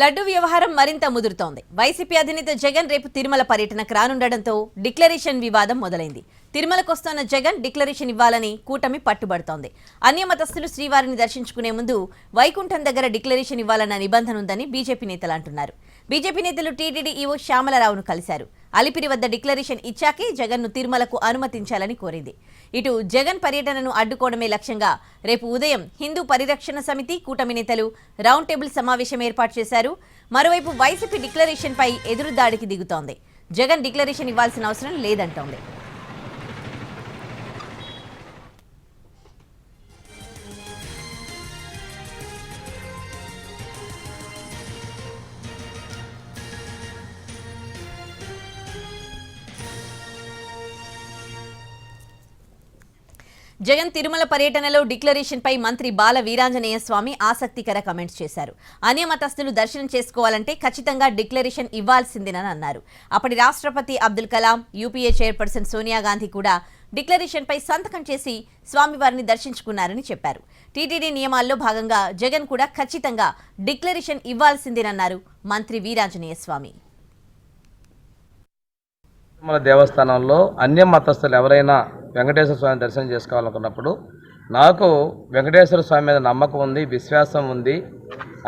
లడ్డు వ్యవహారం మరింత ముదురుతోంది. వైసీపీ అధినేత జగన్ రేపు తిరుమల పర్యటనకు రానుండటంతో డిక్లరేషన్ వివాదం మొదలైంది. తిరుమలకు వస్తున్న జగన్ డిక్లరేషన్ ఇవ్వాలని కూటమి పట్టుబడుతోంది. అన్యమతస్థులు శ్రీవారిని దర్శించుకునే ముందు వైకుంఠం దగ్గర డిక్లరేషన్ ఇవ్వాలన్న నిబంధన ఉందని బీజేపీ నేతలు అంటున్నారు. బీజేపీ నేతలు టీటీడీ ఈవో శ్యామలరావును కలిశారు. అలిపిరి వద్ద డిక్లరేషన్ ఇచ్చాకే జగన్ను తిరుమలకు అనుమతించాలని కోరింది. ఇటు జగన్ పర్యటనను అడ్డుకోవడమే లక్ష్యంగా రేపు ఉదయం హిందూ పరిరక్షణ సమితి కూటమి నేతలు రౌండ్ టేబుల్ సమావేశం ఏర్పాటు చేశారు. మరోవైపు వైసీపీ డిక్లరేషన్పై ఎదురుదాడికి దిగుతోంది. జగన్ డిక్లరేషన్ ఇవ్వాల్సిన అవసరం లేదంటోంది. జగన్ తిరుమల పర్యటనలో డిక్లరేషన్ పై మంత్రి బాల వీరాంజనేయ స్వామి ఆసక్తికర కమెంట్స్ చేశారు. అన్యమతస్థులు దర్శనం చేసుకోవాలంటే ఖచ్చితంగా డిక్లరేషన్ ఇవ్వాల్సిందేనని అన్నారు. అప్పటి రాష్ట్రపతి అబ్దుల్ కలాం యూపీఏ చైర్పర్సన్ సోనియా గాంధీ కూడా డిక్లరేషన్ పై సంతకం చేసి స్వామివారిని దర్శించుకున్నారని చెప్పారు. టీటీడీ నియమాల్లో భాగంగా జగన్ కూడా ఖచ్చితంగా డిక్లరేషన్ ఇవ్వాల్సిందేనన్నారు మంత్రి వీరాంజనేయ స్వామి. తిరుమల దేవస్థానంలో అన్య మతస్థులు ఎవరైనా వెంకటేశ్వర స్వామి దర్శనం చేసుకోవాలనుకున్నప్పుడు నాకు వెంకటేశ్వర స్వామి మీద నమ్మకం ఉంది విశ్వాసం ఉంది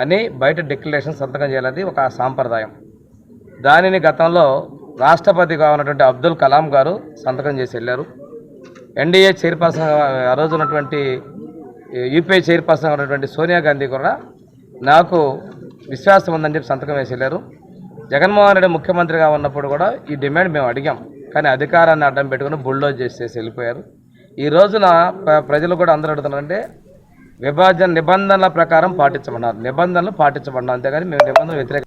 అని బయట డిక్లరేషన్ సంతకం చేయాలనేది ఒక సాంప్రదాయం. దానిని గతంలో రాష్ట్రపతిగా ఉన్నటువంటి అబ్దుల్ కలాం గారు సంతకం చేసి వెళ్ళారు. ఎన్డీఏ చైర్పర్సన్ ఆ రోజు ఉన్నటువంటి యూపీఐ చైర్పర్సన్ ఉన్నటువంటి సోనియా గాంధీ కూడా నాకు విశ్వాసం ఉందని చెప్పి సంతకం వేసి వెళ్ళారు. జగన్మోహన్ రెడ్డి ముఖ్యమంత్రిగా ఉన్నప్పుడు కూడా ఈ డిమాండ్ మేము అడిగాం. కానీ అధికారాన్ని అడ్డం పెట్టుకుని బుల్డోజ్ చేసేసి వెళ్ళిపోయారు. ఈ రోజున ప్రజలు కూడా అందరూ అడుగుతున్నారంటే విభజన నిబంధనల ప్రకారం పాటించమన్నారు. నిబంధనలు పాటించమన్నారు. అంతేగాని మేము నిబంధనలు వ్యతిరేక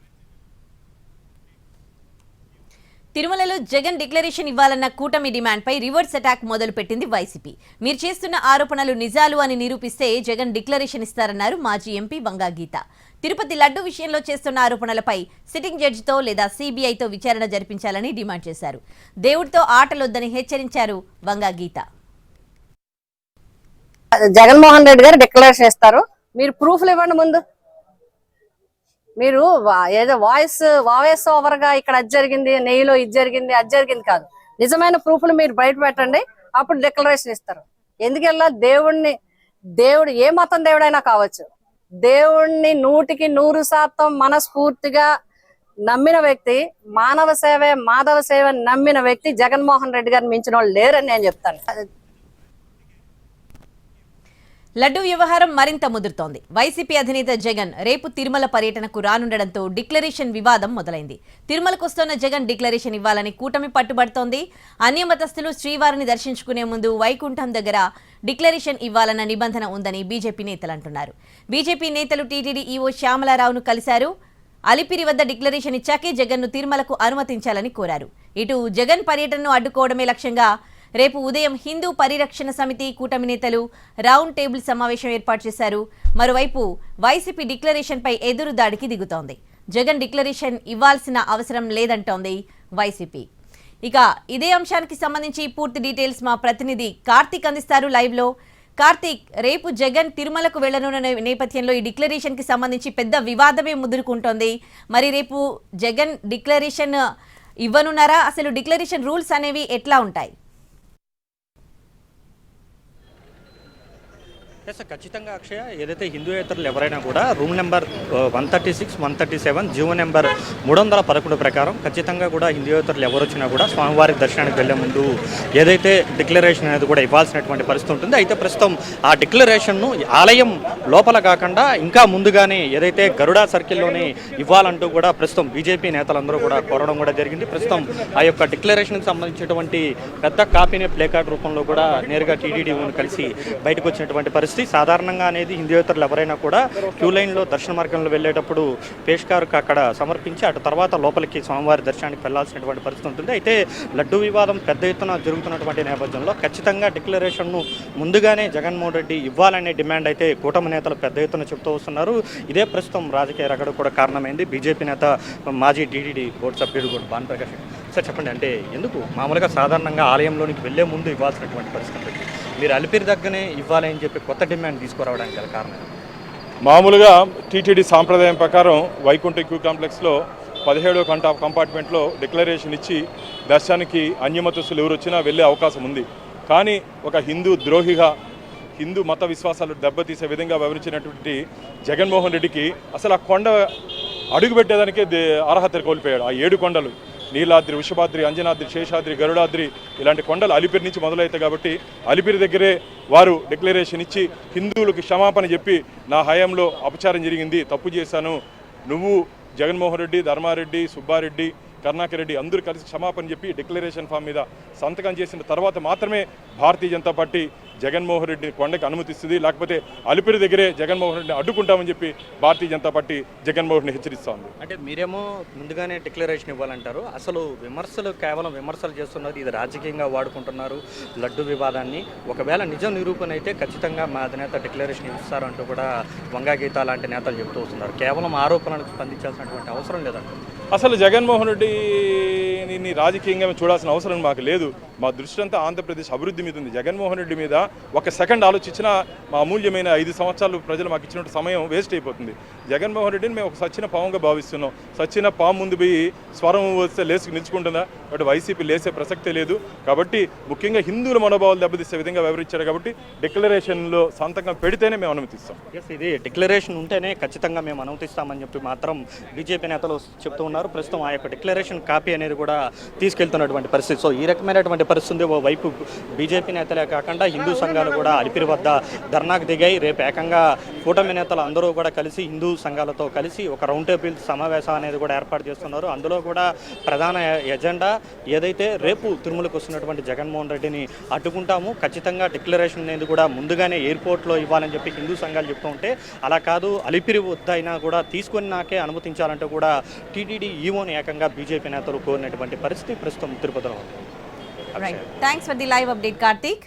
తిరుమలలో జగన్ డిక్లరేషన్ ఇవ్వాలన్న కూటమి డిమాండ్పై రివర్స్ అటాక్ మొదలుపెట్టింది వైసీపీ. మీరు చేస్తున్న ఆరోపణలు నిజాలు అని నిరూపిస్తే జగన్ డిక్లరేషన్ ఇస్తారన్నారు మాజీ ఎంపీ బంగా గీత. తిరుపతి లడ్డు విషయంలో చేస్తున్న ఆరోపణలపై సిట్టింగ్ జడ్జితో లేదా సీబీఐతో విచారణ జరిపించాలని డిమాండ్ చేశారు. దేవుడితో ఆటలొద్దని హెచ్చరించారు బంగా గీత. జగన్మోహన్ రెడ్డి గారు డిక్లరేషన్ ఇస్తారు. మీరు ప్రూఫ్లు ఇవ్వండి ముందు. మీరు ఏదో వాయిస్ వాయిస్ ఓవర్గా ఇక్కడ అది జరిగింది నెయ్యిలో ఇది జరిగింది అది జరిగింది కాదు. నిజమైన ప్రూఫ్లు మీరు బయట పెట్టండి అప్పుడు డిక్లరేషన్ ఇస్తారు. ఎందుకెళ్ళా దేవుణ్ణి దేవుడు ఏ మతం దేవుడైనా కావచ్చు దేవుణ్ణి నూటికి నూరు శాతం మనస్ఫూర్తిగా నమ్మిన వ్యక్తి మానవ సేవే మాధవ సేవ నమ్మిన వ్యక్తి జగన్మోహన్ రెడ్డి గారిని మించిన వాళ్ళు లేరని నేను చెప్తాను. లడ్డు వ్యవహారం మరింత ముదురుతోంది. వైసీపీ అధినేత జగన్ రేపు తిరుమల పర్యటనకు రానుండడంతో డిక్లరేషన్ వివాదం మొదలైంది. తిరుమలకొస్తున్న జగన్ డిక్లరేషన్ ఇవ్వాలని కూటమి పట్టుబడుతోంది. అన్యమతస్థులు శ్రీవారిని దర్శించుకునే ముందు వైకుంఠం దగ్గర డిక్లరేషన్ ఇవ్వాలన్న నిబంధన ఉందని బీజేపీ నేతలు అంటున్నారు. బీజేపీ నేతలు టీటీడీ ఈవో శ్యామలారావును కలిశారు. అలిపిరి వద్ద డిక్లరేషన్ ఇచ్చాకే జగన్ను తిరుమలకు అనుమతించాలని కోరారు. ఇటు జగన్ పర్యటనను అడ్డుకోవడమే లక్ష్యంగా రేపు ఉదయం హిందూ పరిరక్షణ సమితి కూటమి నేతలు రౌండ్ టేబుల్ సమావేశం ఏర్పాటు చేశారు. మరోవైపు వైసీపీ డిక్లరేషన్పై ఎదురు దాడికి దిగుతోంది. జగన్ డిక్లరేషన్ ఇవ్వాల్సిన అవసరం లేదంటోంది వైసీపీ. ఇక ఇదే అంశానికి సంబంధించి పూర్తి డీటెయిల్స్ మా ప్రతినిధి కార్తీక్ అందిస్తారు లైవ్లో. కార్తీక్ రేపు జగన్ తిరుమలకు వెళ్ళనున్న నేపథ్యంలో ఈ డిక్లరేషన్కి సంబంధించి పెద్ద వివాదమే ముదురుకుంటోంది. మరి రేపు జగన్ డిక్లరేషన్ ఇవ్వనున్నారా? అసలు డిక్లరేషన్ రూల్స్ అనేవి ఎట్లా ఉంటాయి? ఎస్ ఖచ్చితంగా అక్షయ ఏదైతే హిందూయేతరులు ఎవరైనా కూడా room number one thirty six one thirty seven GO number మూడు వందల పదకొండు ప్రకారం ఖచ్చితంగా కూడా హిందూయేతరులు ఎవరు వచ్చినా కూడా స్వామివారి దర్శనానికి వెళ్ళే ముందు ఏదైతే డిక్లరేషన్ అనేది కూడా ఇవ్వాల్సినటువంటి పరిస్థితి ఉంటుంది. అయితే ప్రస్తుతం ఆ డిక్లరేషన్ను ఆలయం లోపల కాకుండా ఇంకా ముందుగానే ఏదైతే గరుడా సర్కిల్లోనే ఇవ్వాలంటూ కూడా ప్రస్తుతం బీజేపీ నేతలందరూ కూడా కోరడం కూడా జరిగింది. ప్రస్తుతం ఆ యొక్క డిక్లరేషన్కి సంబంధించినటువంటి పెద్ద కాపీని ప్లే కార్డ్ రూపంలో కూడా నేరుగా టీడీడీ కలిసి బయటకు వచ్చినటువంటి పరిస్థితి సాధారణంగా అనేది హిందూయేతరులు ఎవరైనా కూడా క్యూ లైన్లో దర్శన మార్గంలో వెళ్ళేటప్పుడు పేష్కారుకు అక్కడ సమర్పించి అటు తర్వాత లోపలికి స్వామివారి దర్శనానికి వెళ్ళాల్సినటువంటి పరిస్థితి ఉంటుంది. అయితే లడ్డు వివాదం పెద్ద ఎత్తున జరుగుతున్నటువంటి నేపథ్యంలో ఖచ్చితంగా డిక్లరేషన్ను ముందుగానే జగన్మోహన్ రెడ్డి ఇవ్వాలనే డిమాండ్ అయితే కూటమి నేతలు పెద్ద ఎత్తున చెబుతూ వస్తున్నారు. ఇదే ప్రస్తుతం రాజకీయ రగడ కూడా కారణమైంది. బీజేపీ నేత మాజీ టీడీడీ బోర్డు సభ్యుడు కూడా భానుప్రకాష్ సార్ చెప్పండి అంటే ఎందుకు మామూలుగా సాధారణంగా ఆలయంలోనికి వెళ్ళే ముందు ఇవ్వాల్సినటువంటి పరిస్థితి మీరు అలిపిరి దగ్గరనే ఇవ్వాలని చెప్పి కొత్త డిమాండ్ తీసుకురావడానికి గల కారణం మామూలుగా టీటీడీ సాంప్రదాయం ప్రకారం వైకుంఠ క్యూ కాంప్లెక్స్లో పదిహేడో కంట కంపార్ట్మెంట్లో డిక్లరేషన్ ఇచ్చి దర్శనానికి అన్యమతస్తులు ఎవరు వచ్చినా వెళ్ళే అవకాశం ఉంది. కానీ ఒక హిందూ ద్రోహిగా హిందూ మత విశ్వాసాలు దెబ్బతీసే విధంగా వివరించినటువంటి జగన్మోహన్ రెడ్డికి అసలు ఆ కొండ అడుగుపెట్టేదానికే దే- అర్హత కోల్పోయాడు. ఆ ఏడు కొండలు. నీలాద్రి వృషభాద్రి అంజనాద్రి శేషాద్రి గరుడాద్రి ఇలాంటి కొండలు అలిపిరి నుంచి మొదలవుతాయి కాబట్టి అలిపిరి దగ్గరే వారు డిక్లరేషన్ ఇచ్చి హిందువులకు క్షమాపణ చెప్పి నా హయాంలో అపచారం జరిగింది తప్పు చేశాను. నువ్వు జగన్మోహన్ రెడ్డి ధర్మారెడ్డి సుబ్బారెడ్డి కరుణాకర్ రెడ్డి అందరూ కలిసి క్షమాపణ చెప్పి డిక్లరేషన్ ఫామ్ మీద సంతకం చేసిన తర్వాత మాత్రమే భారతీయ జనతా పార్టీ జగన్మోహన్ రెడ్డిని కొండకి అనుమతిస్తుంది. లేకపోతే అలిపిరి దగ్గరే జగన్మోహన్ రెడ్డిని అడ్డుకుంటామని చెప్పి భారతీయ జనతా పార్టీ జగన్మోహన్ రెడ్డిని హెచ్చరిస్తోంది. అంటే మీరేమో ముందుగానే డిక్లరేషన్ ఇవ్వాలంటారు. అసలు విమర్శలు కేవలం విమర్శలు చేస్తున్నారు. ఇది రాజకీయంగా వాడుకుంటున్నారు. లడ్డు వివాదాన్ని. ఒకవేళ నిజం నిరూపణ అయితే ఖచ్చితంగా మా అధినేత డిక్లరేషన్ ఇస్తారు అంటూ కూడా వంగా గీత లాంటి నేతలు చెబుతూ వస్తున్నారు. కేవలం ఆరోపణలకు స్పందించాల్సినటువంటి అవసరం లేదంటారు అసలు జగన్మోహన్ రెడ్డిని రాజకీయంగా చూడాల్సిన అవసరం మాకు లేదు. మా దృష్టి అంతా ఆంధ్రప్రదేశ్ అభివృద్ధి మీద ఉంది. జగన్మోహన్ రెడ్డి మీద ఒక సెకండ్ ఆలోచించిన మా అమూల్యమైన ఐదు సంవత్సరాలు ప్రజలు మాకు ఇచ్చినట్టు సమయం వేస్ట్ అయిపోతుంది. జగన్మోహన్ రెడ్డిని మేము ఒక సచ్చిన పాముగా భావిస్తున్నాం. సచ్చిన పాము ముందు పోయి స్వరం వస్తే లేచి నిలుచుకుంటుందా? బట్ వైసీపీ లేసే ప్రసక్తే లేదు. కాబట్టి ముఖ్యంగా హిందువుల మనోభావాలు దెబ్బతీసే విధంగా వివరించారు కాబట్టి డిక్లరేషన్లో సంతకం పెడితేనే మేము అనుమతిస్తాం. ఎస్ ఇది డిక్లరేషన్ ఉంటేనే ఖచ్చితంగా మేము అనుమతిస్తామని చెప్పి మాత్రం బీజేపీ నేతలు చెప్తూ ఉన్నారు. ప్రస్తుతం ఆ యొక్క డిక్లరేషన్ కాపీ అనేది కూడా తీసుకెళ్తున్నటువంటి పరిస్థితి. సో ఈ రకమైనటువంటి పరిస్థితి ఓ వైపు బీజేపీ నేతలే కాకుండా హిందూ సంఘాలు కూడా అలిపిరి వద్ద ధర్నాకు దిగాయి. రేపు ఏకంగా కూటమి నేతలు అందరూ కూడా కలిసి హిందూ సంఘాలతో కలిసి ఒక రౌండ్ టేబుల్ సమావేశం అనేది కూడా ఏర్పాటు చేస్తున్నారు. అందులో కూడా ప్రధాన ఎజెండా ఏదైతే రేపు తిరుమలకు వస్తున్నటువంటి జగన్మోహన్ రెడ్డిని అడ్డుకుంటాము ఖచ్చితంగా డిక్లరేషన్ అనేది కూడా ముందుగానే ఎయిర్పోర్ట్లో ఇవ్వాలని చెప్పి హిందూ సంఘాలు చెప్తూ ఉంటే అలా కాదు అలిపిరి వద్దైనా కూడా తీసుకొని నాకే అనుమతించాలంటే కూడా టీటీడీ ఈవోని ఏకంగా బీజేపీ నేతలు కోరినటువంటి పరిస్థితి ప్రస్తుతం తిరుపతిలో ఉంది. Thanks for the live update Karthik